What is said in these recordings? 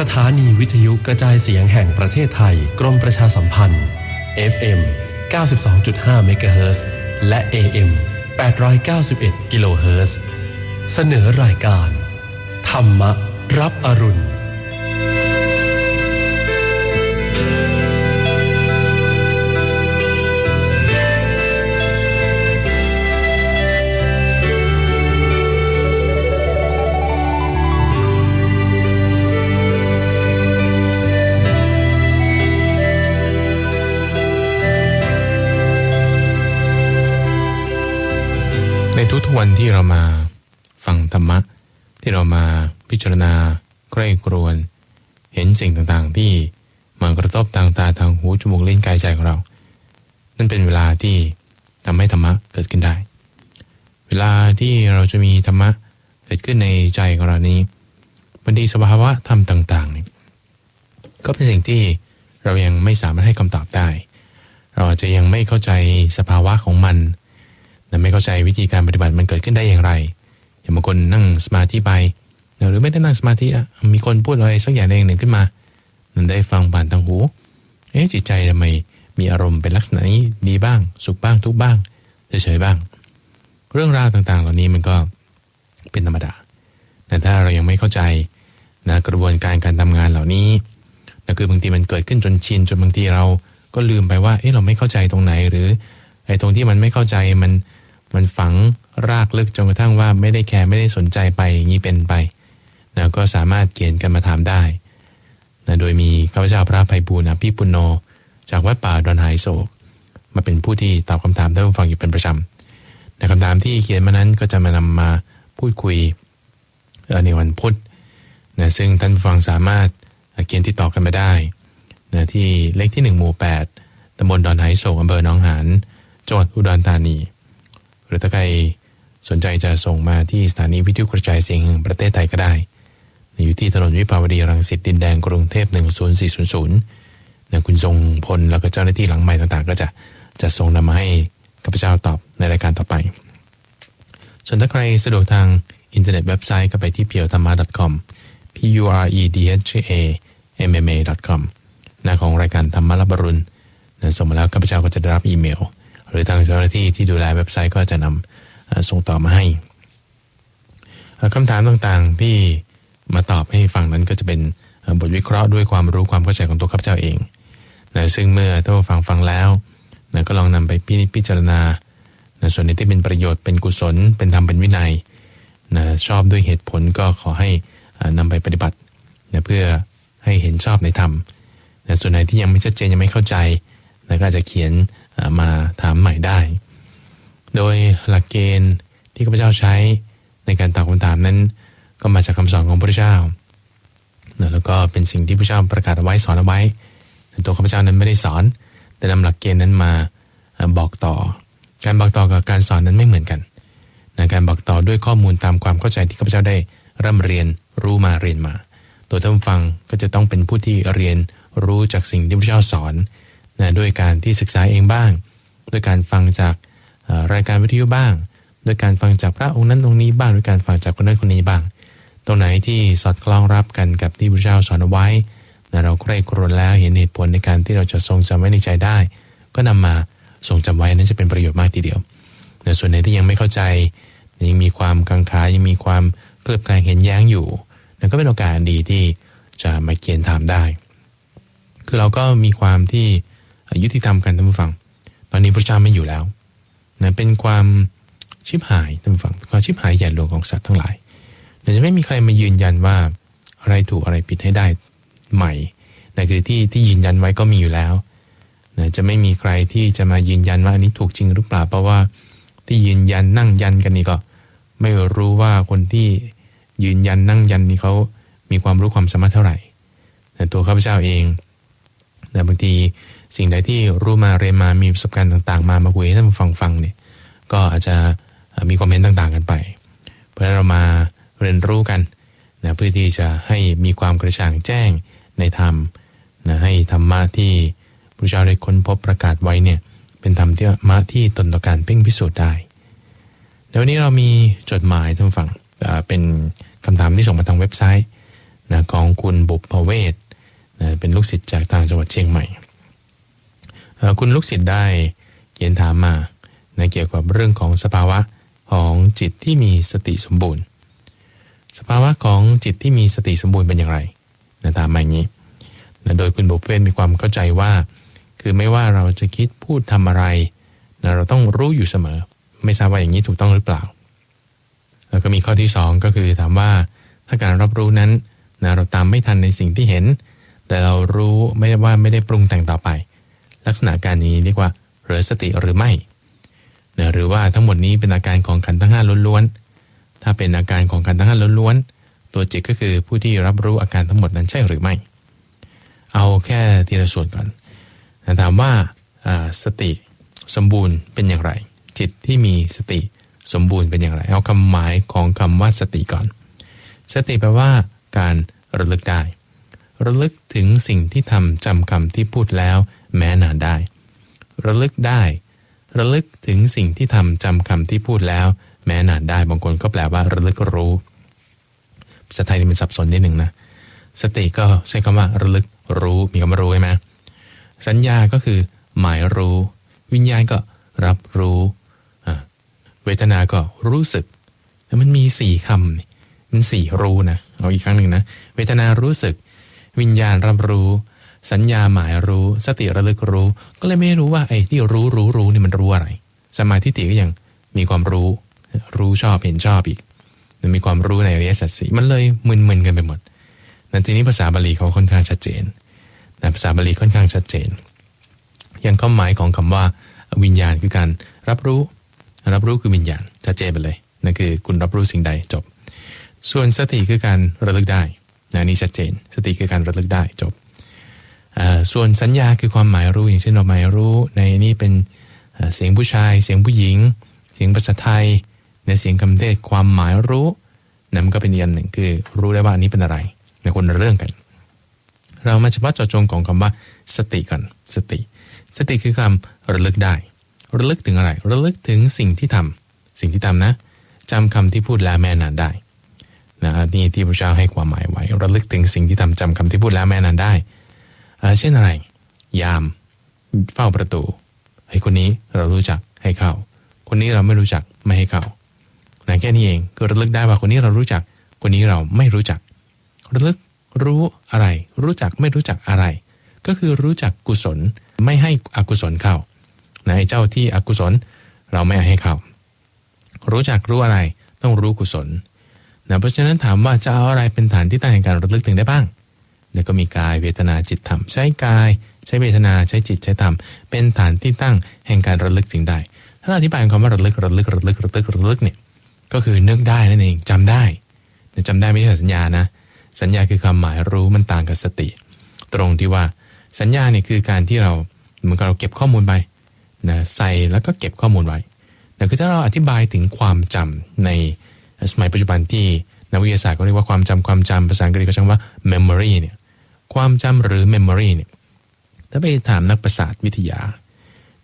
สถานีวิทยุกระจายเสียงแห่งประเทศไทย กรมประชาสัมพันธ์ FM 92.5เมกะเฮิรตซ์และ AM 891กิโลเฮิรตซ์เสนอรายการ ธรรมรับอรุณ ในทุกๆวันที่เรามาฟังธรรมะ ที่เรามาพิจารณาใกล้ครวนเห็นสิ่งต่างๆ ที่มากระทบทางตาทางหูจมูกเลิ้นกายใจของเรา นั่นเป็นเวลาที่ทำให้ธรรมะเกิดขึ้นได้ เวลาที่เราจะมีธรรมะเกิดขึ้นในใจของเรานี้บางทีสภาวะธรรมต่างๆเนี่ยก็เป็นสิ่งที่เรายังไม่สามารถให้คำตอบได้ เราอาจจะยังไม่เข้าใจสภาวะของมัน แต่ไม่เข้าใจวิธีการปฏิบัติมันเกิดขึ้นได้อย่างไรอย่างบางคนนั่งสมาธิไปหรือไม่ได้นั่งสมาธิมีคนพูดอะไรสักอย่างใดอย่างหนึ่งขึ้นมานั่นได้ฟังผ่านทางหูเอ๊ะจิตใจทำไมมีอารมณ์เป็นลักษณะนี้ดีบ้าง สุขบ้างทุกบ้างเฉยๆบ้าง เรื่องราวต่างๆ เหล่านี้มันก็เป็นธรรมดาแต่ถ้าเรายังไม่เข้าใจนะกระบวนการการทำงานเหล่านี้นะคือบางทีมันเกิดขึ้นจนชินจนบางทีเราก็ลืมไปว่าเอ๊ะเราไม่เข้าใจตรงไหนหรือไอ้ตรงที่มันไม่เข้าใจมัน มันฝังรากลึกจนกระทั่งว่าไม่ได้แคร์ไม่ได้สนใจไปอย่างนี้เป็นไปนะก็สามารถเขียนกันมาถามได้นะโดยมีข้าพเจ้าพระภัยบูลย์อภิปุณโน จากวัดป่าดอนไฮโศก มาเป็นผู้ที่ตอบคำถามท่านผู้ฟังอยู่เป็นประจำในคำถามที่เขียนมานั้นก็จะมานำมาพูดคุยในวันพุธนะซึ่งท่านฟังสามารถเขียนติดต่อกันมาได้นะที่เลขที่ 1 หมู่ 8ตำบลดอนไฮโศกอำเภอหนองหานจังหวัดอุดรธานี หรือถ้าใครสนใจจะส่งมาที่สถานีวิทยุกระจายเสียงแห่งประเทศไทยก็ได้ อยู่ที่ถนนวิภาวดีรังสิตดินแดงกรุงเทพ10400นะคุณทรงพลแล้วก็เจ้าหน้าที่หลังใหม่ต่างๆ ก็จะจะส่งนำมาให้ข้าพเจ้าตอบในรายการต่อไป ส่วนถ้าใครสะดวกทางอินเทอร์เน็ตเว็บไซต์ก็ไปที่ p u r e t h a m a com p u r e d h a m m a com หน้าของรายการธรรมะรับบรุณนะส่งมาแล้วข้าพเจ้าก็จะได้รับอีเมล หรือทางเจ้าหน้าที่ที่ดูแลเว็บไซต์ก็จะนำส่งต่อมาให้คำถามต่างๆที่มาตอบให้ฟังนั้นก็จะเป็นบทวิเคราะห์ด้วยความรู้ความเข้าใจของตัวข้าพเจ้าเองนะซึ่งเมื่อท่านฟังฟังแล้วนะก็ลองนำไปพิจพิจารณานะส่วนไหนที่เป็นประโยชน์เป็นกุศล เป็นธรรมเป็นวินัยนะชอบด้วยเหตุผลก็ขอให้อ่านำไปปฏิบัตินะเพื่อให้เห็นชอบในธรรมนะส่วนไหนที่ยังไม่ชัดเจนยังไม่เข้าใจนะก็อาจจะเขียน มาถามใหม่ได้ โดยหลักเกณฑ์ที่ข้าพเจ้าใช้ในการตอบคำถามนั้น ก็มาจากคำสอนของพระเจ้า แล้วก็เป็นสิ่งที่พระเจ้าประกาศเอาไว้สอนเอาไว้แต่ตัวข้าพเจ้านั้นไม่ได้สอน แต่นำหลักเกณฑ์นั้นมาบอกต่อ การบอกต่อกับการสอนนั้นไม่เหมือนกันนะการบอกต่อด้วยข้อมูลตามความเข้าใจที่ข้าพเจ้าได้ร่ำเรียนรู้มาเรียนมา ตัวท่านฟังก็จะต้องเป็นผู้ที่เรียนรู้จากสิ่งที่พระเจ้าสอน นะด้วยการที่ศึกษาเองบ้าง ด้วยการฟังจากรายการวิทยุบ้าง ด้วยการฟังจากพระองค์นั้นองค์นี้บ้างด้วยการฟังจากคนนั้นคนนี้บ้าง ตรงไหนที่สอดคล้องรับกันกับที่พระเจ้าสอนเอาไว้นะเราใคร่ครวญแล้วเห็นเหตุผลในการที่เราจะทรงจำไว้ในใจได้ ก็นำมาทรงจำไว้นั้นจะเป็นประโยชน์มากทีเดียวแต่ส่วนไหนที่ยังไม่เข้าใจยังมีความกังขายังมีความเคลือบแคลงเห็นแย้งอยู่นั่นก็เป็นโอกาสดีที่จะมาเขียนถามได้ คือเราก็มีความที่ ยุติธรรมกันท่านผู้ฟัง ตอนนี้พระเจ้าไม่อยู่แล้วนะเป็นความชิบหายท่านผู้ฟังความชิบหายใหญ่หลวงของสัตว์ทั้งหลายเดี๋ยวจะไม่มีใครมายืนยันว่าอะไรถูกอะไรผิดให้ได้ใหม่นะคือที่ที่ยืนยันไว้ก็มีอยู่แล้วนะจะไม่มีใครที่จะมายืนยันว่าอันนี้ถูกจริงหรือเปล่าเพราะว่าที่ยืนยันนั่งยันกันนี่ก็ ไม่รู้ว่าคนที่ยืนยันนั่งยันนี่เขามีความรู้ความสามารถเท่าไหร่แต่ตัวข้าพเจ้าเองแต่บางที สิ่งใดที่รู้มาเรียนมามีประสบการณ์ต่างๆ มามาคุยให้ท่านฟังฟังเนี่ยก็อาจจะมีความเห็นต่างๆกันไป เพราะฉะนั้นเรามาเรียนรู้กันนะเพื่อที่จะให้มีความกระจ่างแจ้งในธรรมนะให้ธรรมะที่พระเจ้าได้ค้นพบประกาศไว้เนี่ยเป็นธรรมที่มะที่ตนต่อการเพ่งพิสูจน์ได้เดี๋ยววันนี้เรามีจดหมายท่านฟังเป็นคำถามที่ส่งมาทางเว็บไซต์นะของคุณบุพเวศนะเป็นลูกศิษย์จากทางจังหวัดเชียงใหม่ คุณลูกศิษย์ได้เขียนถามมาในเกี่ยวกับเรื่องของสภาวะของจิตที่มีสติสมบูรณ์ สภาวะของจิตที่มีสติสมบูรณ์เป็นอย่างไรนะตามมาอย่างนี้นะโดยคุณบุพเวศมีความเข้าใจว่า คือไม่ว่าเราจะคิดพูดทำอะไรนะเราต้องรู้อยู่เสมอ ไม่ทราบว่าอย่างนี้ถูกต้องหรือเปล่า แล้วก็มีข้อที่ 2 ก็คือถามว่า ถ้าการรับรู้นั้นนะเราตามไม่ทันในสิ่งที่เห็น แต่เรารู้ไม่ได้ว่าไม่ได้ปรุงแต่งต่อไป ลักษณะการนี้เรียกว่าเหลือสติหรือไม่นะหรือว่าทั้งหมดนี้เป็นอาการของขันธ์ทั้งห้าล้วนๆ ถ้าเป็นอาการของขันธ์ทั้งห้าล้วนๆ ตัวจิตก็คือผู้ที่รับรู้อาการทั้งหมดนั้นใช่หรือไม่ เอาแค่ทีละส่วนก่อนนะถามว่าอ่าสติสมบูรณ์เป็นอย่างไร จิตที่มีสติสมบูรณ์เป็นอย่างไร เอาคำหมายของคำว่าสติก่อน สติแปลว่า การระลึกได้ ระลึกถึงสิ่งที่ทำจำคำที่พูดแล้ว แม้นานได้ ระลึกได้ ระลึกถึงสิ่งที่ทำจำคำที่พูดแล้ว แม้นานได้บางคนก็แปลว่าระลึกรู้ภาษาไทยนี่มันสับสนนิดหนึ่งนะสติก็ใช้คำว่าระลึกรู้มีคำว่ารู้ใช่ไหมสัญญาก็คือหมายรู้ วิญญาณก็รับรู้เวทนาก็รู้สึกแล้วมันมีสี่คำมันสี่รู้นะเอาอีกครั้งหนึ่งนะเวทนารู้สึก วิญญาณรับรู้ สัญญาหมายรู้ สติระลึกรู้ ก็เลยไม่รู้ว่าไอ้ที่รู้รู้รู้นี่มันรู้อะไร สมาธิติก็ยังมีความรู้ รู้ชอบเห็นชอบอีกมันมีความรู้ในอริยสัจสีมันเลยมึนๆกันไปหมดนั้นทีนี้ภาษาบาลีเขาค่อนข้างชัดเจนนะภาษาบาลีค่อนข้างชัดเจน อย่างความหมายของคำว่าวิญญาณคือการรับรู้ รับรู้คือวิญญาณชัดเจนไปเลยนั่นคือคุณรับรู้สิ่งใดจบ ส่วนสติคือการระลึกได้นะนี่ชัดเจน สติคือการระลึกได้จบ ส่วนสัญญาคือความหมายรู้อย่างเช่นเราหมายรู้ในนี่เป็นเสียงผู้ชาย เสียงผู้หญิง เสียงภาษาไทย ในเสียงคำเทศความหมายรู้นั่นมันก็เป็นอีกอันหนึ่งคือรู้ได้ว่าอันนี้เป็นอะไรในคนเรื่องกัน เรามาเฉพาะเจาะจงของคำว่าสติก่อนสติ สติคือคำระลึกได้ ระลึกถึงอะไร ระลึกถึงสิ่งที่ทำสิ่งที่ทำนะจำคำที่พูดแล้วแม่นานได้นะนี่ที่พระเจ้าให้ความหมายไว้ ระลึกถึงสิ่งที่ทำจำคำที่พูดแล้วแม่นานได้ เช่นอะไร ยาม เฝ้าประตูเฮ้ยคนนี้เรารู้จักให้เข้า คนนี้เราไม่รู้จักไม่ให้เข้านะแค่นี้เองคือระลึกได้ว่าคนนี้เรารู้จัก คนนี้เราไม่รู้จัก ระลึกรู้อะไร รู้จักไม่รู้จักอะไร ก็คือรู้จักกุศลไม่ให้อกุศลเข้านะไอ้เจ้าที่อกุศลเราไม่ให้เข้า รู้จักรู้อะไรต้องรู้กุศลนะเพราะฉะนั้นถามว่าจะเอาอะไรเป็นฐานที่ตั้งแห่งการระลึกถึงได้บ้าง เนี่ยก็มีกายเวทนาจิตธรรม ใช้กาย ใช้เวทนาใช้จิตใช้ธรรม เป็นฐานที่ตั้งแห่งการระลึกถึงได้ ถ้าเราอธิบายคำว่าระลึกระลึกระลึกระลึกระลึกเนี่ยก็คือนึกได้นั่นเองจำได้แต่จำได้ไม่ใช่สัญญานะ สัญญาคือความหมายรู้มันต่างกับสติ ตรงที่ว่าสัญญาเนี่ยคือการที่เราเหมือนกับเราเก็บข้อมูลไปนะใส่แล้วก็เก็บข้อมูลไว้แต่คือถ้าเราอธิบายถึงความจำในสมัยปัจจุบันที่นักวิทยาศาสตร์เขาเรียกว่าความจำความจำภาษาอังกฤษเขาใช้คำว่า memory เนี่ย ความจำหรือ memory เนี่ยถ้าไปถามนักประสาทวิทยา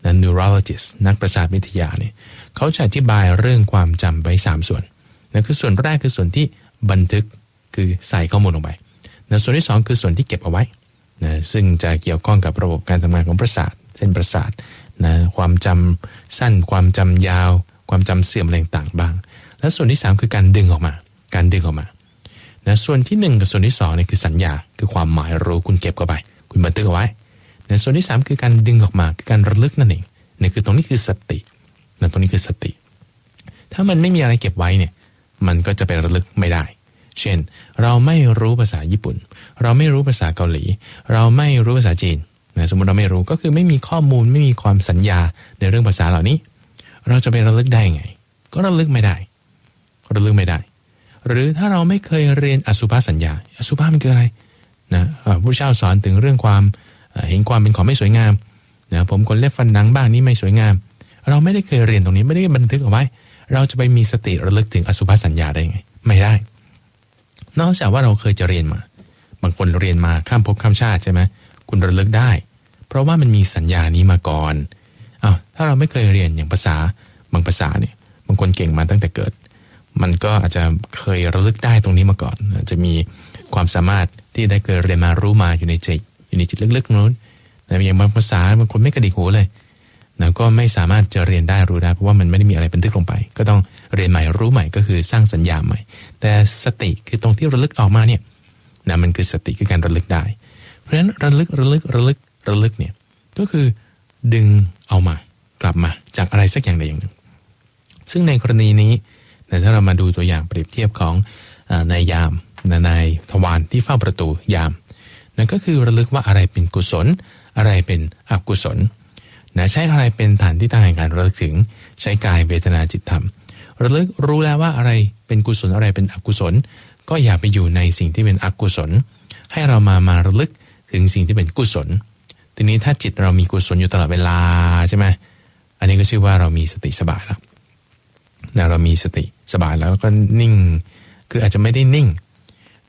นะ neurologist นักประสาทวิทยาเนี่ยเขาจะอธิบายเรื่องความจำไปสามส่วนนะคือส่วนแรกคือส่วนที่บันทึกคือใส่ข้อมูลลงไปนะส่วนที่สองคือส่วนที่เก็บเอาไว้นะซึ่งจะเกี่ยวข้องกับระบบการทำงานของประสาท เส้นประสาทนะความจำสั้น ความจำยาว ความจำเสื่อมอะไรต่างๆบ้าง และส่วนที่ 3 คือการดึงออกมา การดึงออกมา นะส่วนที่ 1 กับส่วนที่2เนี่ยคือสัญญาคือความหมายรู้คุณเก็บเข้าไป คุณบันทึกเอาไว้นะส่วนที่ 3 คือการดึงออกมาคือการระลึกนั่นเองเนี่ยคือตรงนี้คือสตินะตรงนี้คือสติ ถ้ามันไม่มีอะไรเก็บไว้เนี่ยมันก็จะไประลึกไม่ได้ เช่น เราไม่รู้ภาษาญี่ปุ่น เราไม่รู้ภาษาเกาหลี เราไม่รู้ภาษาจีนนะสมมติเราไม่รู้ก็คือไม่มีข้อมูลไม่มีความสัญญาในเรื่องภาษาเหล่านี้ เราจะไประลึกได้ไง ก็ระลึกไม่ได้ ระลึกไม่ได้ หรือถ้าเราไม่เคยเรียนอสุภาสัญญา อสุภามันคืออะไรนะผู้เช่าสอนถึงเรื่องความเห็นความเป็นของไม่สวยงามนะผมคนเล็บฟันหนังบ้างนี่ไม่สวยงาม เราไม่ได้เคยเรียนตรงนี้ไม่ได้บันทึกเอาไว้ เราจะไปมีสติระลึกถึงอสุภาสัญญาได้ไง ไม่ได้ นอกจากว่าเราเคยจะเรียนมา บางคนเรียนมาข้ามภพข้ามชาติใช่ไหมคุณระลึกได้ เพราะว่ามันมีสัญญานี้มาก่อนอ้าวถ้าเราไม่เคยเรียนอย่างภาษาบางภาษาเนี่ยบางคนเก่งมาตั้งแต่เกิด มันก็อาจจะเคยระลึกได้ตรงนี้มาก่อน จะมีความสามารถที่ได้เคยเรียนมารู้มาอยู่ในใจอยู่ในจิตลึกๆนู้นนะอย่างบางภาษาบางคนไม่กระดิกหูเลยนะก็ไม่สามารถจะเรียนได้รู้ได้ เพราะว่ามันไม่ได้มีอะไรบันทึกลงไป ก็ต้องเรียนใหม่รู้ใหม่ก็คือสร้างสัญญาใหม่ แต่สติคือตรงที่ระลึกออกมาเนี่ยนะมันคือสติคือการระลึกได้ เพราะฉะนั้นระลึกระลึกระลึกระลึกเนี่ยก็คือดึงเอามากลับมาจากอะไรสักอย่างใดอย่างหนึ่ง ซึ่งในกรณีนี้ นะถ้าเรามาดูตัวอย่างเปรียบเทียบของนายยามนะนายทวารที่เฝ้าประตูยามนั่นก็คือระลึกว่าอะไรเป็นกุศล อะไรเป็นอกุศลนะใช้อะไรเป็นฐานที่ตั้งแห่งการระลึกถึงใช้กายเวทนาจิตธรรม ระลึกรู้แล้วว่าอะไรเป็นกุศลอะไรเป็นอกุศล ก็อย่าไปอยู่ในสิ่งที่เป็นอกุศล ให้เรามามาระลึกถึงสิ่งที่เป็นกุศล ทีนี้ถ้าจิตเรามีกุศลอยู่ตลอดเวลาใช่ไหมอันนี้ก็ชื่อว่าเรามีสติสบายแล้วนะเรามีสติ สบายแล้วก็นิ่ง คืออาจจะไม่ได้นิ่ง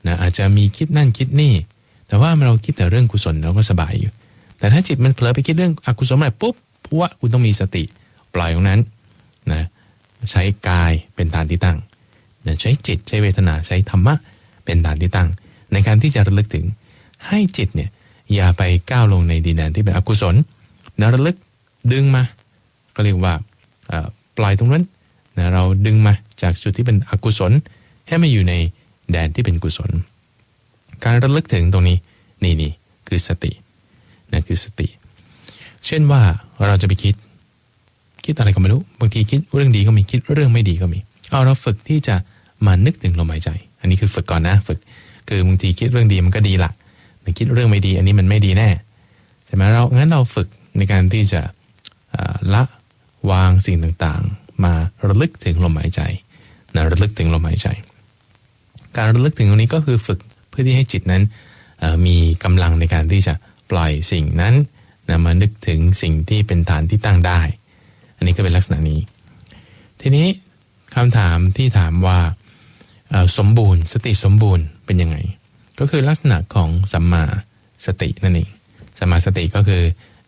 นะอาจจะมีคิดนั่นคิดนี่ แต่ว่าเราคิดแต่เรื่องกุศลเราก็สบายอยู่ แต่ถ้าจิตมันเผลอไปคิดเรื่องอกุศลเมื่อไรปุ๊บพวะคุณต้องมีสติปล่อยตรงนั้นนะใช้กายเป็นฐานที่ตั้งนะใช้จิตใช้เวทนาใช้ธรรมะเป็นฐานที่ตั้ง ในการที่จะระลึกถึงให้จิตเนี่ยอย่าไปก้าวลงในดินแดนที่เป็นอกุศลนะระลึกดึงมา ก็เรียกว่าปล่อยตรงนั้น นะเราดึงมาจากจุดที่เป็นอกุศล ให้มาอยู่ในแดนที่เป็นกุศล การระลึกถึงตรงนี้นี่นี่คือสตินะคือสติ เช่นว่าเราจะไปคิด คิดอะไรก็ไม่รู้ บางทีคิดเรื่องดีก็มีคิดเรื่องไม่ดีก็มี เอาเราฝึกที่จะมานึกถึงลมหายใจ อันนี้คือฝึกก่อนนะฝึก คือบางทีคิดเรื่องดีมันก็ดีละแต่คิดเรื่องไม่ดี อันนี้มันไม่ดีแน่ใช่ไหมเรางั้นเราฝึกในการที่จะละวางสิ่งต่าง มาระลึกถึงลมหายใจนะระลึกถึงลมหายใจ การระลึกถึงตรงนี้ก็คือฝึกเพื่อที่ให้จิตนั้นมีกำลังในการที่จะปล่อยสิ่งนั้นนะมานึกถึงสิ่งที่เป็นฐานที่ตั้งได้ อันนี้ก็เป็นลักษณะนี้ ทีนี้คำถามที่ถามว่าสมบูรณ์ สติสมบูรณ์เป็นยังไง ก็คือลักษณะของสัมมาสตินั่นเองสัมมาสติก็คือ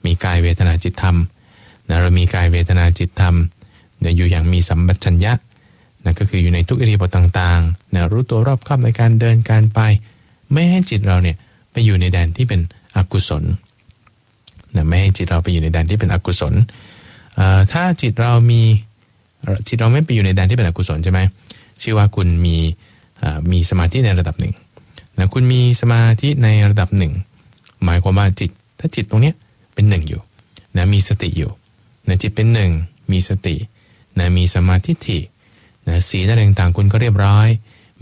มีกายเวทนาจิตธรรมนะเรามีกายเวทนาจิตธรรม นี่ยอยู่อย่างมีสัมปชัญญะนะก็คืออยู่ในทุกอิริยาบถต่างๆนะรู้ตัวรอบคอบในการเดินการไป ไม่ให้จิตเราเนี่ยไปอยู่ในแดนที่เป็นอกุศลนะไม่ให้จิตเราไปอยู่ในแดนที่เป็นอกุศล ถ้าจิตเรามีจิตเราไม่ไปอยู่ในแดนที่เป็นอกุศลใช่ไหมชื่อว่าคุณมีมีสมาธิในระดับหนึ่งนะคุณมีสมาธิในระดับหนึ่งหมายความว่าจิต ถ้าจิตตรงเนี้ยเป็นหนึ่งอยู่นะมีสติอยู่นะจิตเป็นหนึ่งมีสติ นะมีสมาธิฐินะสีอะไรต่างๆคุณก็เรียบร้อย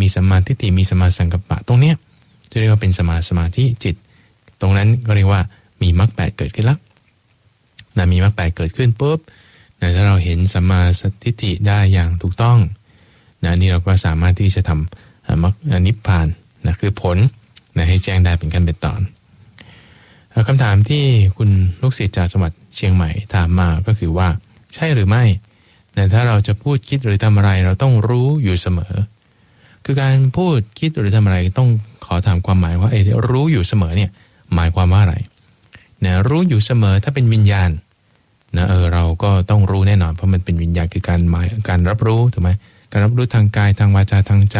มีสมาธิฐิมีสมาสังกัปปะตรงเนี้ยจะเรียกว่าเป็นสมาสมาธิจิต ตรงนั้นก็เรียกว่ามีมรรคแปดเกิดขึ้นล้วนะมีมรรคแปดเกิดขึ้นปุ๊บนะถ้าเราเห็นสมมาสถิฐิได้อย่างถูกต้องนะนี่เราก็สามารถที่จะทำอ่ามรรคนิพพานนะคือผลนะให้แจ้งได้เป็นขั้นเป็นตอนคำถามที่คุณลูกศิษย์จากจังหวัดเชียงใหม่ถามมาก็คือว่า ใช่หรือไม่ แต่ถ้าเราจะพูดคิดหรือทำอะไรเราต้องรู้อยู่เสมอ คือการพูดคิดหรือทำอะไรต้องขอถามความหมายว่าไอ้ที่รู้อยู่เสมอเนี่ยหมายความว่าอะไรนะรู้อยู่เสมอถ้าเป็นวิญญาณนะเออเราก็ต้องรู้แน่นอนเพราะมันเป็นวิญญาณคือการหมายการรับรู้ถูกไหมการรับรู้ทางกายทางวาจาทางใจ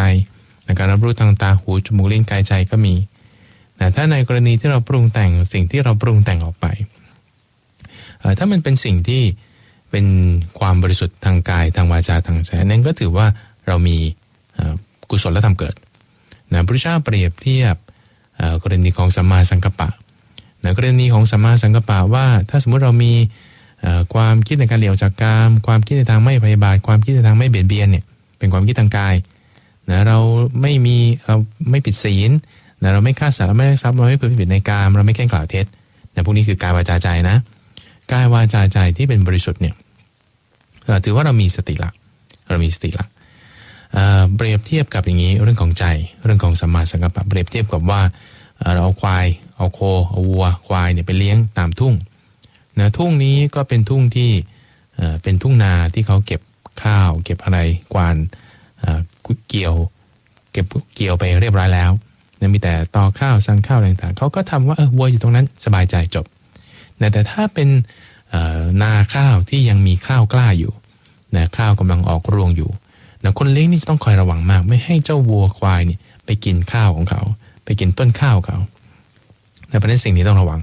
นะการรับรู้ทางตาหูจมูกลิ้นกายใจก็มีนะถ้าในกรณีที่เราปรุงแต่งสิ่งที่เราปรุงแต่งออกไป ถ้ามันเป็นสิ่งที่ เป็นความบริสุทธิ์ทางกายทางวาจาทางใจนั้นก็ถือว่าเรามีกุศลธรรมเกิดนะพระพุทธเจ้าเปรียบเทียบกรณีของสัมมาสังกัปปะนะกรณีของสัมมาสังกัปปะว่า ถ้าสมมุติเรามีความคิดในการเหลียวจากกามความคิดในทางไม่พยาบาท ความคิดในทางไม่เบียดเบียนเนี่ยเป็นความคิดทางกายนะเราไม่มีเราไม่ผิดศีลนะเราไม่ฆ่าสัตว์เราไม่ได้ทรัพย์เราไม่เผยผิดในกามเราไม่แกล้งกล่าวเท็จนะพวกนี้คือกายวาจาใจนะ กายวาจาใจที่เป็นบริสุทธิ์เนี่ยถือว่าเรามีสติละเรามีสติละเปรียบเทียบกับอย่างนี้เรื่องของใจเรื่องของสัมมาสังกัปปะเปรียบเทียบกับว่าเราเอาควายเอาโคเอาวัวควายเนี่ยไปเลี้ยงตามทุ่งนะทุ่งนี้ก็เป็นทุ่งที่เป็นทุ่งนาที่เขาเก็บข้าว เก็บอะไรกวานเกี่ยว เก็บเกี่ยวไปเรียบร้อยแล้วนะมีแต่ต่อข้าวสั่งข้าวอะไรต่างเขาก็ทำว่าเออวัวอยู่ตรงนั้นสบายใจจบ นะแต่ถ้าเป็นนาข้าวที่ยังมีข้าวกล้าอยู่นะข้าวกำลังออกรวงอยู่นะคนเลี้ยงนี่จะต้องคอยระวังมาก ไม่ให้เจ้าวัวควายเนี่ยไปกินข้าวของเขา ไปกินต้นข้าวเขาแต่ประเด็นสิ่งนี้ต้องระวัง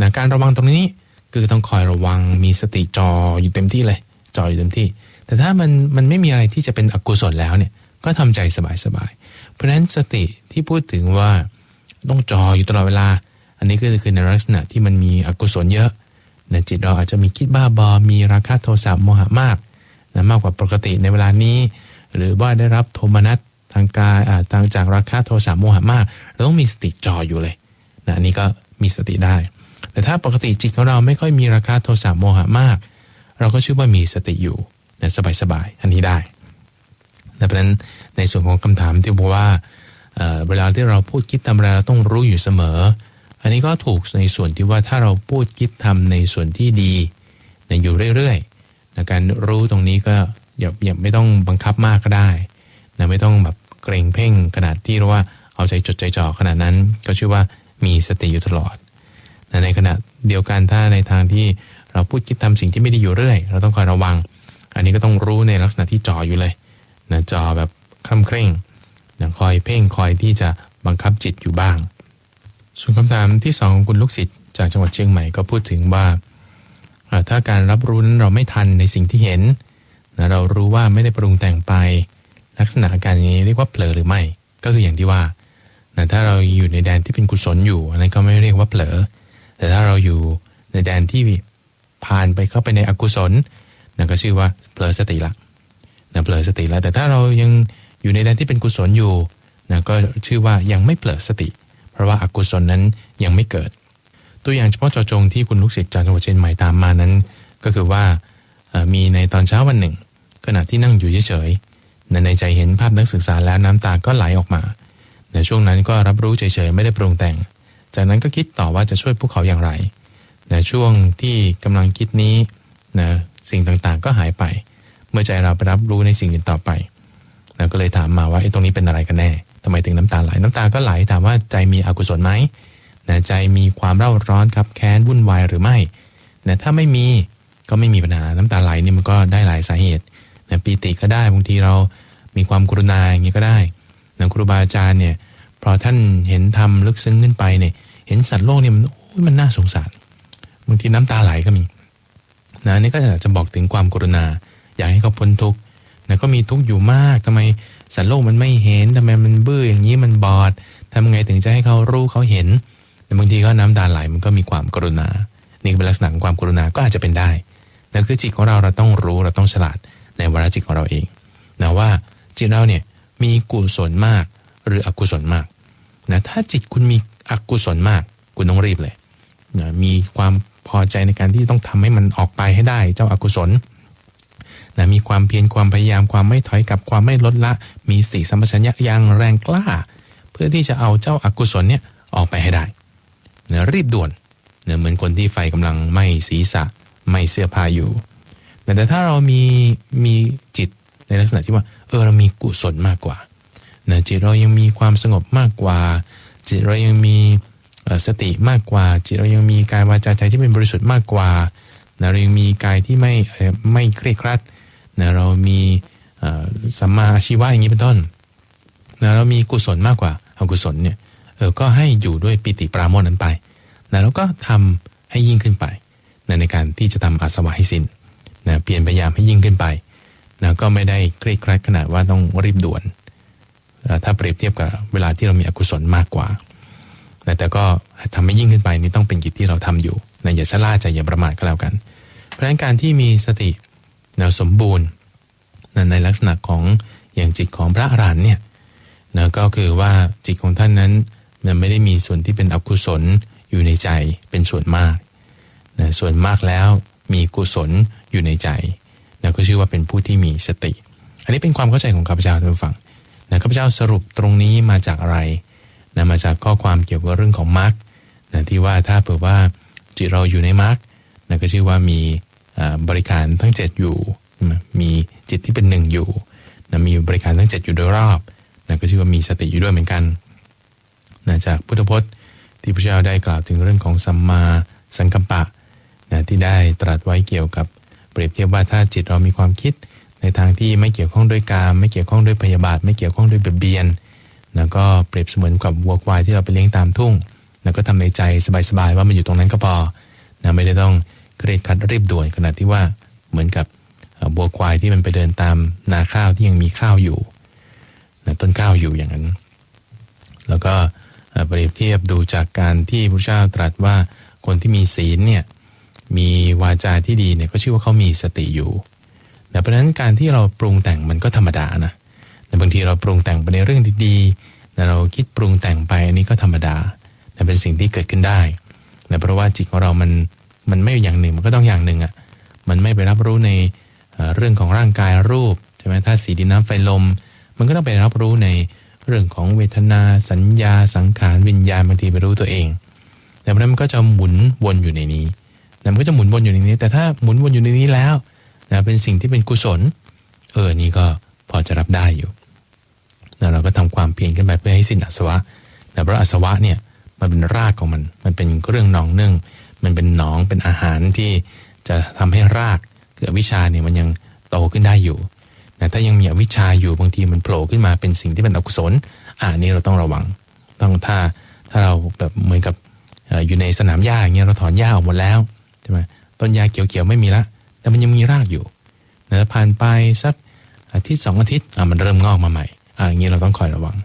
นะการระวังตรงนี้คือต้องคอยระวังมีสติจออยู่เต็มที่เลยจออยู่เต็มที่ แต่ถ้ามันมันไม่มีอะไรที่จะเป็นอกุศลแล้วเนี่ยก็ทำใจสบายๆเพราะฉะนั้นสติที่พูดถึงว่าต้องจออยู่ตลอดเวลา อันนี้ก็คือในลักษณะที่มันมีอกุศลเยอะนะจิตเราอาจจะมีคิดบ้าบอ มีราคะโทสะโมหะมากนะมากกว่าปกติในเวลานี้ หรือว่าได้รับโทมนัสทางกายอ่าทางจากราคะโทสะโมหะมากเราต้องมีสติจออยู่เลยนะอันนี้ก็มีสติได้ แต่ถ้าปกติจิตของเราไม่ค่อยมีราคะโทสะโมหะมาก เราก็ชื่อว่ามีสติอยู่นะสบายๆอันนี้ได้ดังนั้นในส่วนของคำถามที่บอกว่าเเวลาที่เราพูดคิดทำอะไรเราต้องรู้อยู่เสมอ อันนี้ก็ถูกในส่วนที่ว่าถ้าเราพูดคิดทำในส่วนที่ดีนะอยู่เรื่อยๆนะการรู้ตรงนี้ก็อย่าอย่าไม่ต้องบังคับมากก็ได้นะไม่ต้องแบบเกรงเพ่งขนาดที่เราว่าเอาใจจดใจจ่อขนาดนั้น ก็ชื่อว่ามีสติอยู่ตลอดนะในขณะเดียวกันถ้าในทางที่เราพูดคิดทำสิ่งที่ไม่ดีอยู่เรื่อย เราต้องคอยระวัง อันนี้ก็ต้องรู้ในลักษณะที่จ่ออยู่เลยนะจ่อแบบคล่ำเคร่งนะคอยเพ่งคอยที่จะบังคับจิตอยู่บ้าง ส่วนคำถามที่สองของคุณลูกศิษย์จากจังหวัดเชียงใหม่ก็พูดถึงว่า ถ้าการรับรู้นั้นเราไม่ทันในสิ่งที่เห็นนะเรารู้ว่าไม่ได้ปรุงแต่งไป ลักษณะอาการนี้เรียกว่าเผลอหรือไม่ ก็คืออย่างที่ว่านะถ้าเราอยู่ในแดนที่เป็นกุศลอยู่อันนั้นก็ไม่เรียกว่าเผลอ แต่ถ้าเราอยู่ในแดนที่ผ่านไปเข้าไปในอกุศลนั่นก็ชื่อว่าเผลอสติละนะเผลอสติแล้วแต่ถ้าเรายังอยู่ในแดนที่เป็นกุศลอยู่นะก็ชื่อว่ายังไม่เผลอสติ ราะว่าอากุศลนั้นยังไม่เกิด ตัวอย่างเฉพาะเจาะจงที่คุณลูกศิษย์จากจังหวัดเชียงใหม่ตามมานั้น ก็คือว่ามีในตอนเช้าวันหนึ่ง ขณะที่นั่งอยู่เฉยๆในใจเห็นภาพนักศึกษาแล้วน้ำตาก็ไหลออกมาในช่วงนั้นก็รับรู้เฉยๆไม่ได้ปรุงแต่ง จากนั้นก็คิดต่อว่าจะช่วยพวกเขาอย่างไรในช่วงที่กำลังคิดนี้นะสิ่งต่างๆก็หายไป เมื่อใจเราไปรับรู้ในสิ่งอื่นต่อไปนะก็เลยถามมาว่าไอ้ตรงนี้เป็นอะไรกันแน่ ไมถึงน้ำตาไหลน้ำตาก็ไหลถามว่าใจมีอกุศลไหมนะใจมีความเร่าร้อนครับแค้นวุ่นวายหรือไม่นะถ้าไม่มีก็ไม่มีปัญหาน้ำตาไหลนี่มันก็ได้หลายสาเหตุนะปีติก็ได้บางทีเรามีความกรุณาอย่างนี้ก็ได้นะครูบาอาจารย์เนี่ยพอท่านเห็นทำลึกซึ้งขึ้นไปเนี่ยเห็นสัตว์โลกเนี่ยมันโอ้ยมันน่าสงสารบางทีน้ำตาไหลก็มีนะนี่ก็จะบอกถึงความกรุณา อยากให้เขาพ้นทุกข์นะก็มีทุกข์อยู่มากทำไม สัตว์โลกมันไม่เห็นทำไมมันบื้ออย่างนี้มันบอดทำไงถึงจะให้เขารู้เขาเห็น แต่บางทีก็น้ำตาไหลมันก็มีความกรุณา นี่เป็นลักษณะของความกรุณาก็อาจจะเป็นได้นั่นคือจิตของเราเราต้องรู้เราต้องฉลาดในวาระจิตของเราเองนะว่าจิตเราเนี่ยมีกุศลมากหรืออกุศลมากนะถ้าจิตคุณมีอกุศลมาก คุณต้องรีบเลยนะมีความพอใจในการที่ต้องทำให้มันออกไปให้ได้ เจ้าอากุศล นะมีความเพียรความพยายามความไม่ถอยกับความไม่ลดละ มีสติสัมปชัญญะอย่างแรงกล้า เพื่อที่จะเอาเจ้าอากุศลเนี่ยออกไปให้ได้นะรีบด่วนนะเหมือนคนที่ไฟกำลังไหม้ศีรษะไหม้เสื้อผ้าอยู่ แต่ถ้าเรามีมีจิตในลักษณะที่ว่าเออเรามีกุศลมากกว่านะจิตเรายังมีความสงบมากกว่า จิตเรายังมีสติมากกว่า จิตเรายังมีกายวาจาใจที่เป็นบริสุทธิ์มากกว่านะเรายังมีกายที่ไม่ไม่เครียดครัด นะเรามีสัมมาอาชีวะอย่างนี้เป็นต้นนะเรามีกุศลมากกว่าอกุศลเนี่ยเออก็ให้อยู่ด้วยปิติปราโมทนั้นไปนะแล้วก็ทำให้ยิ่งขึ้นไปนะในการที่จะทำอาสวะให้สิ้นนะเปลี่ยนพยายามให้ยิ่งขึ้นไปนะก็ไม่ได้เครียดครัดขนาดว่าต้องรีบด่วน ถ้าเปรียบเทียบกับเวลาที่เรามีอกุศลมากกว่า แต่ก็ทำให้ยิ่งขึ้นไปนี่ต้องเป็นกิจที่เราทำอยู่นะอย่าชะล่าใจอย่าประมาทก็แล้วกัน เพราะฉะนั้นการที่มีสติ นะสมบูรณ์นะในลักษณะของอย่างจิตของพระอรหันต์เนี่ยนะก็คือว่าจิตของท่านนั้นนะไม่ได้มีส่วนที่เป็นอกุศลอยู่ในใจเป็นส่วนมากนะส่วนมากแล้วมีกุศลอยู่ในใจนะก็ชื่อว่าเป็นผู้ที่มีสติ อันนี้เป็นความเข้าใจของข้าพเจ้าท่านผู้ฟังนะข้าพเจ้าสรุปตรงนี้มาจากอะไรนะมาจากข้อความเกี่ยวกับเรื่องของมรรคนะที่ว่าถ้าเผื่อว่าจิตเราอยู่ในมรรคนะก็ชื่อว่ามี บริการทั้ง 7 อยู่ มีจิตที่เป็นหนึ่งอยู่นะมีบริการทั้ง 7 อยู่โดยรอบนะก็ชื่อว่ามีสติอยู่ด้วยเหมือนกันนะจากพุทธพจน์ที่พระเจ้าได้กล่าวถึงเรื่องของสัมมาสังกัปปะนะที่ได้ตรัสไว้เกี่ยวกับเปรียบเทียบว่าถ้าจิตเรามีความคิด ในทางที่ไม่เกี่ยวข้องด้วยกามไม่เกี่ยวข้องด้วยพยาบาท ไม่เกี่ยวข้องด้วยเบียดเบียนแล้วก็เปรียบเสมือนกับวัวควายที่เราไปเลี้ยงตามทุ่งแล้วก็ทำในใจสบายๆว่ามันอยู่ตรงนั้นก็พอนะไม่ได้ต้อง เครียดคัดรีบด่วนขนาดที่ว่าเหมือนกับเอ่อวัวควายที่มันไปเดินตามนาข้าวที่ยังมีข้าวอยู่นะต้นข้าวอยู่อย่างนั้น แล้วก็เอ่อเปรียบเทียบดูจากการที่พระเจ้าตรัสว่าคนที่มีศีลเนี่ยมีวาจาที่ดีเนี่ยก็ชื่อว่าเขามีสติอยู่แต่เพราะฉะนั้นการที่เราปรุงแต่งมันก็ธรรมดานะแต่บางทีเราปรุงแต่งไปในเรื่องดีๆแต่เราคิดปรุงแต่งไปอันนี้ก็ธรรมดาแต่เป็นสิ่งที่เกิดขึ้นได้แต่เพราะว่าจิตของเรามัน มันไม่อย่างหนึ่งมันก็ต้องอย่างหนึ่งอะ่ะมันไม่ไปรับรู้ในเรื่องของร่างกายรูปใช่ไหมถ้าสีดินน้ำไฟลม มันก็ต้องไปรับรู้ในเรื่องของเวทนาสัญญาสังขารวิญญาณบางทีไปรู้ตัวเอง แต่เพราะนั้นมันก็จะหมุนวนอยู่ในนี้แต่มันก็จะหมุนวนอยู่ในนี้ แต่ถ้าหมุนวนอยู่ในนี้แล้วนะเป็นสิ่งที่เป็นกุศล เออนี่ก็พอจะรับได้อยู่นะเราก็ทำความเพียรขึ้นไปเพื่อให้สิ้นอาสวะแต่เพราะอาสวะเนี่ยมันเป็นรากของมัน มันเป็นเรื่องนองเนื่อง มันเป็นหนองเป็นอาหารที่จะทำให้รากคืออวิชาเนี่ยมันยังโตขึ้นได้อยู่แต่ถ้ายังมีอวิชาอยู่บางทีมันโผล่ขึ้นมาเป็นสิ่งที่เป็นอกุศลอ่านี่เราต้องระวัง ต้องถ้าถ้าเราแบบเหมือนกับเอ่ออยู่ในสนามหญ้าอย่างเงี้ยเราถอนหญ้าออกหมดแล้วใช่ไหมต้นหญ้าเขียวๆไม่มีละ แต่มันยังมีรากอยู่นะผ่านไปสักอาทิตย์สองอาทิตย์อะมันเริ่มงอกมาใหม่อ่าอย่างนี้เราต้องคอยระวัง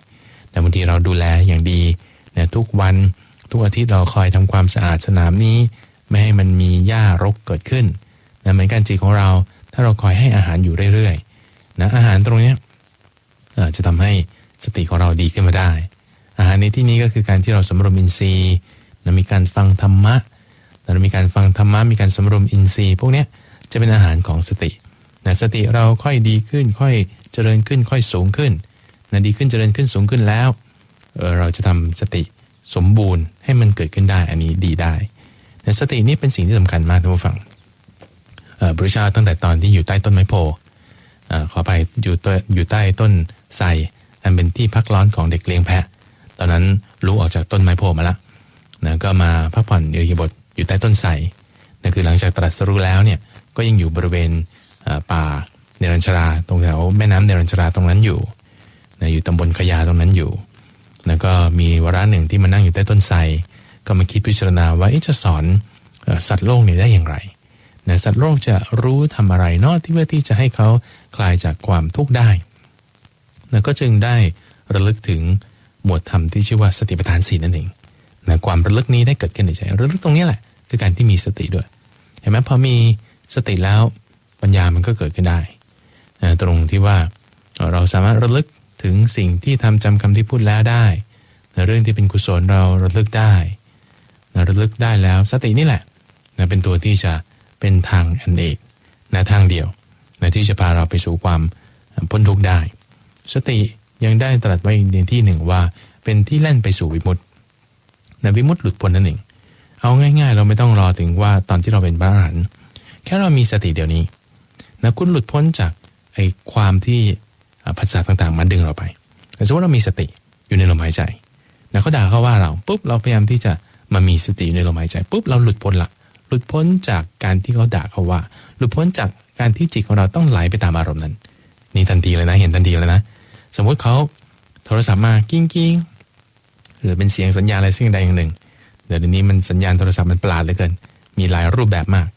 แต่บางทีเราดูแลอย่างดีนะทุกวัน ทุกอาทิตย์เราคอยทำความสะอาดสนามนี้ ไม่ให้มันมีหญ้ารกเกิดขึ้นนะเหมือนกันจิตของเราถ้าเราคอยให้อาหารอยู่เรื่อยๆนะอาหารตรงเนี้ยเอ่อจะทำให้สติของเราดีขึ้นมาได้ อาหารในที่นี้ก็คือการที่เราสำรวมอินทรีย์นะมีการฟังธรรมะเรามีการฟังธรรมะมีการสำรวมอินทรีย์ พวกเนี้ยจะเป็นอาหารของสตินะสติเราค่อยดีขึ้น ค่อยเจริญขึ้น ค่อยสูงขึ้นนะดีขึ้นเจริญขึ้นสูงขึ้นแล้วเเราจะทำสติ สมบูรณ์ให้มันเกิดขึ้นได้อันนี้ดีได้นะสตินี่เป็นสิ่งที่สำคัญมากท่านผู้ฟังเอ่อพระเจ้าตั้งแต่ตอนที่อยู่ใต้ต้นไม้โพขอไปอยู่ตัวอยู่ใต้ต้นไทรอันเป็นที่พักร้อนของเด็กเลี้ยงแพะ ตอนนั้นรู้ออกจากต้นไม้โพมาละนะก็มาพักผ่อนเดียบทอยู่ใต้ต้นไทรนั่นคือหลังจากตรัสรู้แล้วเนี่ยก็ยังอยู่บริเวณป่าเนรัญชรา ตรงแถวแม่น้ำเนรัญชราตรงนั้นอยู่นะอยู่ตำบลขยาตรงนั้นอยู่ แล้วก็มีวาระหนึ่งที่มานั่งอยู่ใต้ต้นไทรก็มาคิดพิจารณาว่าจะสอนสัตว์โลกเนี่ยได้อย่างไรนะสัตว์โลกจะรู้ทำอะไรเนาะที่เพื่อที่จะให้เขาคลายจากความทุกข์ได้นะก็จึงได้ระลึกถึงหมวดธรรมที่ชื่อว่าสติปัฏฐานสี่นั่นเองนะความระลึกนี้ได้เกิดขึ้นในใจระลึกตรงนี้แหละ คือการที่มีสติด้วย เห็นไหมพอมีสติแล้วปัญญามันก็เกิดขึ้นได้นะตรงที่ว่าเราสามารถระลึก ถึงสิ่งที่ทำจำคำที่พูดแล้วได้นเรื่องที่เป็นกุศลเราระลึกได้ระลึกได้แล้วสตินี่แหละนะเป็นตัวที่จะเป็นทางอันเอกนะทางเดียวนะที่จะพาเราไปสู่ความพ้นทุกข์ได้ สติยังได้ตรัสไว้ในที่หนึ่งว่า เป็นที่แล่นไปสู่วิมุตตินะวิมุตติหลุดพ้นนั่นเองเอาง่าย ๆ เราไม่ต้องรอถึงว่าตอนที่เราเป็นพระอรหันต์แค่เรามีสติเดี๋ยวนี้นะคุณหลุดพ้นจากไอ้ความที่ ภาษาต่างๆ มันดึงเราไปแต่สมมติเรามีสติอยู่ในลมหายใจนะเขาด่าเขาว่าเราปุ๊บเราพยายามที่จะมามีสติอยู่ในลมหายใจปุ๊บเราหลุดพ้นละหลุดพ้นจากการที่เขาด่าเขาว่า หลุดพ้นจากการที่จิตของเราต้องไหลไปตามอารมณ์นั้น นี่ทันทีเลยนะเห็นทันทีเลยนะ สมมุติเขาโทรศัพท์มากิ้งกิ้งหรือเป็นเสียงสัญญาณอะไรสิ่งใดอย่างหนึ่งเดี๋ยวนี้มันสัญญาณโทรศัพท์มันประหลาดเหลือเกิน มีหลายรูปแบบมาก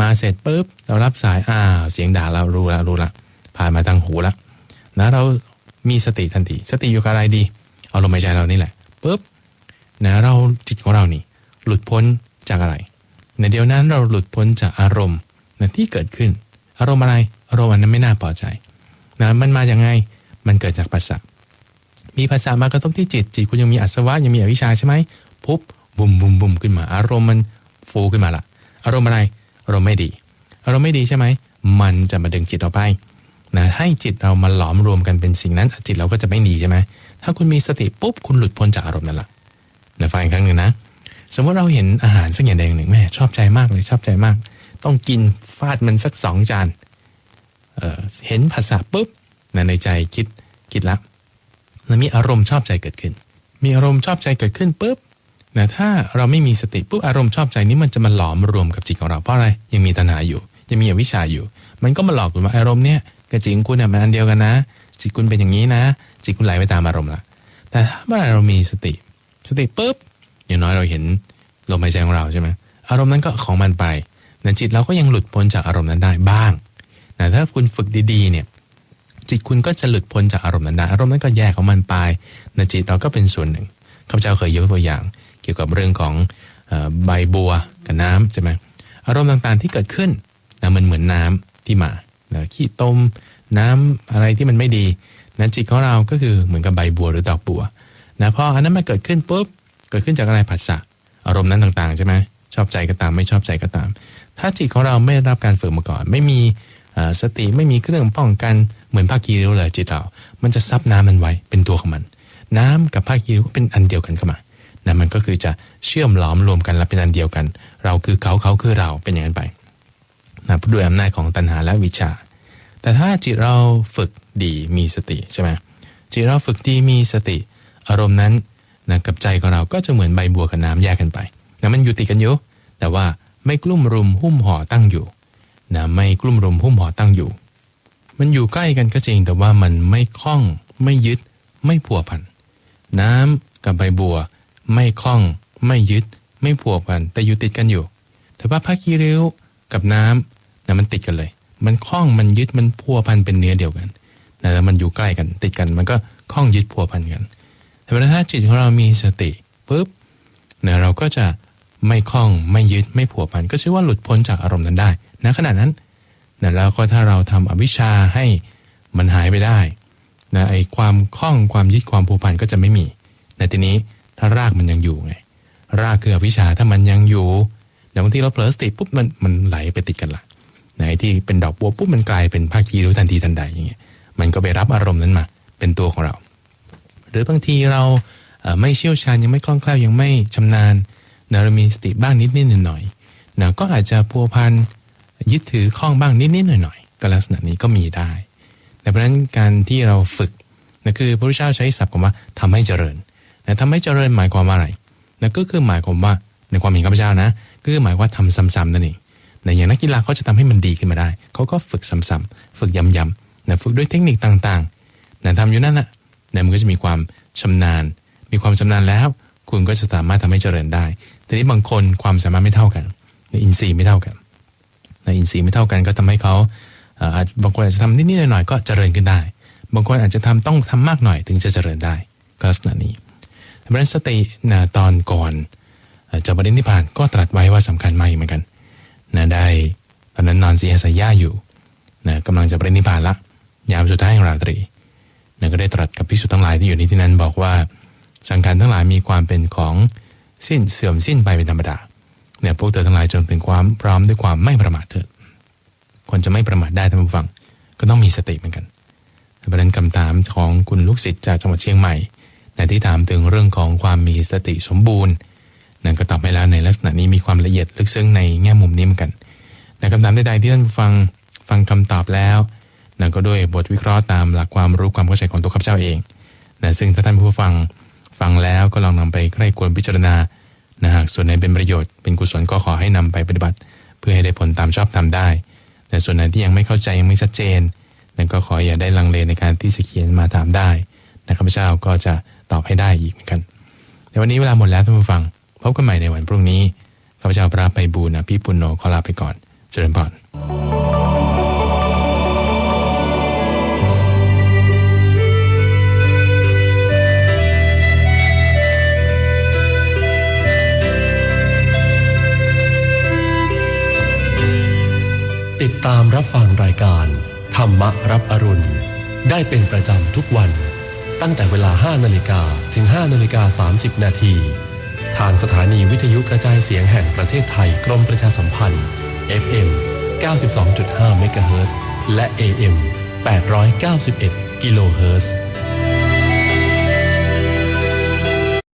มาเสร็จปุ๊บเรารับสายอ้าวเสียงด่าเรารู้ละรู้ละผ่านมาทางหูละ นะเรามีสติทันทีสติอยู่กับอะไรดี เอาลมหายใจเรานี่แหละปุ๊บนะเราจิตของเรานี่ หลุดพ้นจากอะไร ในเดียวนั้นเราหลุดพ้นจากอารมณ์นะที่เกิดขึ้น อารมณ์อะไรอารมณ์อันนั้นไม่น่าพอใจนะมันมาอย่างไงมันเกิดจากภาษามีภาษามากระทบที่จิตจิตคุณยังมีอัศวะยังมีอวิชชาใช่ไหมปุ๊บบุมบุมบุมขึ้นมา อารมณ์มันฟูขึ้นมาละอารมณ์อะไรอารมณ์ไม่ดี อารมณ์ไม่ดีใช่ไหมมันจะมาดึงจิตเราไป นะให้จิตเรามาหลอมรวมกันเป็นสิ่งนั้น จิตเราก็จะไม่ดีใช่ไหมถ้าคุณมีสติปุ๊บคุณหลุดพ้นจากอารมณ์นั้นละนะฟังอีกครั้งหนึ่งนะสมมติเราเห็นอาหารสักอย่างใดอย่างหนึ่งแม่ชอบใจมากเลยชอบใจมาก ต้องกินฟาดมันสักสองจานเเห็นภาษาปุ๊บนะในใจคิดคิดละแล้วมีอารมณ์ชอบใจเกิดขึ้น มีอารมณ์ชอบใจเกิดขึ้นปุ๊บนะถ้าเราไม่มีสติปุ๊บอารมณ์ชอบใจนี้มันจะมาหลอมรวมกับจิตของเราเพราะอะไรยังมีตัณหาอยู่ ยังมีอวิชชาอยู่ มันก็มาหลอกคุณว่าอารมณ์เนี้ย กับจิตของคุณน่ะมันอันเดียวกันนะ จิตคุณเป็นอย่างนี้นะ จิตคุณไหลไปตามอารมณ์ละแต่ถ้าเมื่อไรเรามีสติ สติปุ๊บอย่างน้อยเราเห็นลมหายใจของเราใช่ไหมอารมณ์นั้นก็ของมันไปนะจิตเราก็ยังหลุดพ้นจากอารมณ์นั้นได้บ้างนะถ้าคุณฝึกดีๆเนี่ยจิตคุณก็จะหลุดพ้นจากอารมณ์นั้นได้อารมณ์นั้นก็แยกของมันไปนะจิตเราก็เป็นส่วนหนึ่งข้าพเจ้าเคยยกตัวอย่าง เกี่ยวกับเรื่องของใบบัวกับน้ำใช่ไหมอารมณ์ต่างๆที่เกิดขึ้นนะมันเหมือนน้ำที่มา นะขี้ต้มน้ำอะไรที่มันไม่ดีนะจิตของเราก็คือเหมือนกับใบบัวหรือดอกบัวนะพออันนั้นมันเกิดขึ้นปุ๊บเกิดขึ้นจากอะไรผัสสะอารมณ์นั้นต่างๆใช่ไหมชอบใจก็ตามไม่ชอบใจก็ตาม ถ้าจิตของเราไม่ได้รับการฝึกมาก่อน ไม่มีสติไม่มีเครื่องป้องกันเหมือนภาคีริ้วเลยจิตเรา มันจะซับน้ำมันไว้เป็นตัวของมัน น้ำกับภาคีริ้วก็เป็นอันเดียวกันเข้ามานะมันก็คือจะเชื่อมหลอมรวมกันแล้วเป็นอันเดียวกัน เราคือเขาเขาคือเราเป็นอย่างนั้นไป นะด้วยอำนาจของตัณหาและวิชา แต่ถ้าจิตเราฝึกดีมีสติใช่ไหมจิตเราฝึกดีมีสติ อารมณ์นั้นนะกับใจของเราก็จะเหมือนใบบัวกับน้ำแยกกันไปนะมันอยู่ติดกันอยู่แต่ว่าไม่กลุ่มรุมหุ้มห่อตั้งอยู่นะไม่กลุ่มรุมหุ้มห่อตั้งอยู่ มันอยู่ใกล้กันก็จริง แต่ว่ามันไม่คล้อง ไม่ยึด ไม่ผัวพัน น้ำกับใบบัว ไม่คล้อง ไม่ยึด ไม่ผัวพัน แต่อยู่ติดกันอยู่ แต่ว่าผ้าคีริ้วกับน้ำ นะมันติดกันเลย มันคล้องมันยึดมันพัวพันเป็นเนื้อเดียวกันนะแล้วมันอยู่ใกล้กันติดกัน มันก็คล้องยึดพัวพันกัน แต่เวลาถ้าจิตของเรามีสติปุ๊บนะเราก็จะไม่คล้องไม่ยึดไม่ผัวพันก็ชื่อว่าหลุดพ้นจากอารมณ์นั้นได้นะขณะนั้นนะแล้วก็ถ้าเราทำอวิชชาให้มันหายไปได้นะไอ้ความคล้องความยึดความผูกพันก็จะไม่มีในทีนี้ถ้ารากมันยังอยู่ไง รากคืออวิชชาถ้ามันยังอยู่เดี๋ยวบางทีเราเผลอสติปุ๊บมันมันไหลไปติดกันละ ไหนที่เป็นดอกบัวปุ๊บมันกลายเป็นภาคีรู้ทันทีทันใดอย่างเงี้ยมันก็ไปรับอารมณ์นั้นมาเป็นตัวของเรา หรือบางทีเราไม่เชี่ยวชาญยังไม่คล่องแคล่วยังไม่ชำนาญนะเรามีสติบ้างนิดนิดหน่อยหน่อยนะก็อาจจะพัวพันยึดถือข้องบ้างนิดนิดหน่อยหน่อยก็ลักษณะนี้ก็มีได้แต่เพราะนั้นการที่เราฝึกนะคือพระพุทธเจ้าใช้ศัพท์คำว่าทำให้เจริญนะทำให้เจริญหมายความว่าอะไรนะก็คือหมายความว่าในความเห็นข้าพเจ้านะก็คือหมายว่าทำซ้ำๆนั่นเอง นะอย่างนักกีฬาเขาจะทำให้มันดีขึ้นมาได้ เขาก็ฝึกซ้ำๆฝึกย้ำๆนะฝึกด้วยเทคนิคต่างๆนะทำอยู่นั่นนะนะมันก็จะมีความชำนาญ มีความชำนาญแล้ว คุณก็จะสามารถทำให้เจริญได้ แต่นี้บางคนความสามารถไม่เท่ากันในอินทรีย์ไม่เท่ากันในอินทรีย์ไม่เท่ากันก็ทำให้เขาอาจบางคนอาจจะทำนิดๆหน่อยๆก็เจริญขึ้นได้ บางคนอาจจะทำต้องทำมากหน่อยถึงจะเจริญได้ก็ลักษณะนี้เพราะฉะนั้นสตินะตอนก่อนเจะประเด็นที่ผ่านก็ตรัสไว้ว่าสำคัญมากเหมือนกัน นะได้ตอนนั้นนอนเสียสายย่าอยู่นะกำลังจะประเด็นที่ผ่านละยามสุดท้ายของราตรีนะก็ได้ตรัสกับพิสุทั้งหลายที่อยู่ในที่นั้นบอกว่าสังขารทั้งหลายมีความเป็นของสิ้นเสื่อมสิ้นไปเป็นธรรมดาเนี่ยพวกเธอทั้งหลายจงเป็นความพร้อมด้วยความไม่ประมาทเถิดคนจะไม่ประมาทได้ท่านผู้ฟัง ก็ต้องมีสติเหมือนกันประเด็นคำถามของคุณลูกศิษย์จากจังหวัดเชียงใหม่ในที่ถามถึงเรื่องของความมีสติสมบูรณ์ นั่นก็ตอบไปแล้วในลักษณะนี้มีความละเอียดลึกซึ้งในแง่มุมนี้เหมือนกันนะคำถามใดๆที่ท่านฟังฟังคำตอบแล้วนั่นก็ด้วยบทวิเคราะห์ตามหลักความรู้ความเข้าใจของตัวข้าพเจ้าเองนะซึ่งถ้าท่านผู้ฟังฟังแล้วก็ลองนำไปใกล้ควรพิจารณานะหากส่วนไหนเป็นประโยชน์เป็นกุศลก็ขอให้นำไปปฏิบัติ เพื่อให้ได้ผลตามชอบทำได้ แต่ส่วนไหนที่ยังไม่เข้าใจยังไม่ชัดเจน นั่นก็ขออย่าได้ลังเลในการที่จะเขียนมาถามได้นะข้าพเจ้าก็จะตอบให้ได้อีกเหมือนกัน แต่วันนี้เวลาหมดแล้วท่านผู้ฟัง พบกันใหม่ในวันพรุ่งนี้ข้าพเจ้าพระไปบูรณพี่ปุณโญขอลาไปก่อน เจริญพรติดตามรับฟังรายการ ธรรมรับอรุณ ได้เป็นประจำทุกวัน ตั้งแต่เวลา 5 นาฬิกาถึง 5 นาฬิกา 30 นาที ทางสถานีวิทยุกระจายเสียงแห่งประเทศไทยกรมประชาสัมพันธ์ FM 92.5เมกะเฮิรตซ์และ AM 891 กิโลเฮิรตซ์